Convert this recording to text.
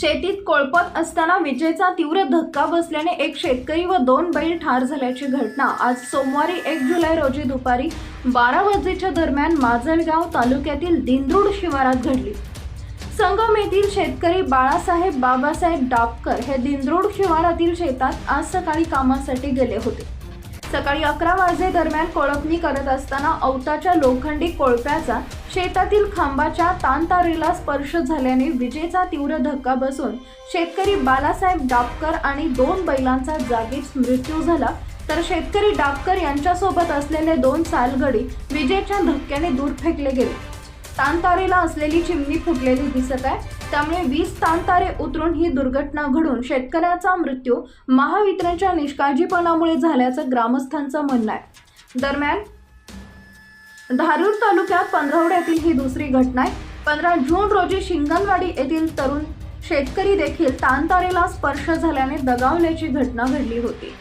शेतीत कोळपत असताना विजेचा तीव्र धक्का बसल्याने एक शेतकरी व दोन बैल ठार झाल्याची घटना. आज सोमवारी एक जुलै रोजी दुपारी बारा वाजेच्या दरम्यान माजलगाव तालुक्यातील दिंद्रुड शिवारात घडली. संगम येथील शेतकरी बाळासाहेब बाबासाहेब डापकर हे दिंद्रुड शिवारातील शेतात आज सकाळी कामासाठी गेले होते. सकाळी अकरा वाजे दरम्यान कोळपणी करत असताना औताच्या लोखंडी कोळप्याचा शेतातील खांबाच्या तानतारीला स्पर्श झाल्याने विजेचा तीव्र धक्का बसून शेतकरी बालासाहेब डापकर आणि दोन बैलांचा जागीच मृत्यू झाला. तर शेतकरी डापकर यांच्यासोबत असलेले दोन सालगडी विजेच्या धक्क्याने दूर फेकले गेले. तानतारेला असलेली चिमणी फुटलेली दिसत आहे. त्यामुळे वीस तानतारे उतरून ही दुर्घटना घडून शेतकऱ्याचा मृत्यू महावितरणच्या निष्काळजीपणामुळे झाल्याचं ग्रामस्थांचं म्हणणं आहे. दरम्यान धारूर तालुक्यात पंधरवड्यातील ही दुसरी घटना आहे. पंधरा जून रोजी शिंगणवाडी येथील तरुण शेतकरी देखील तानतारेला स्पर्श झाल्याने दगावल्याची घटना घडली होती.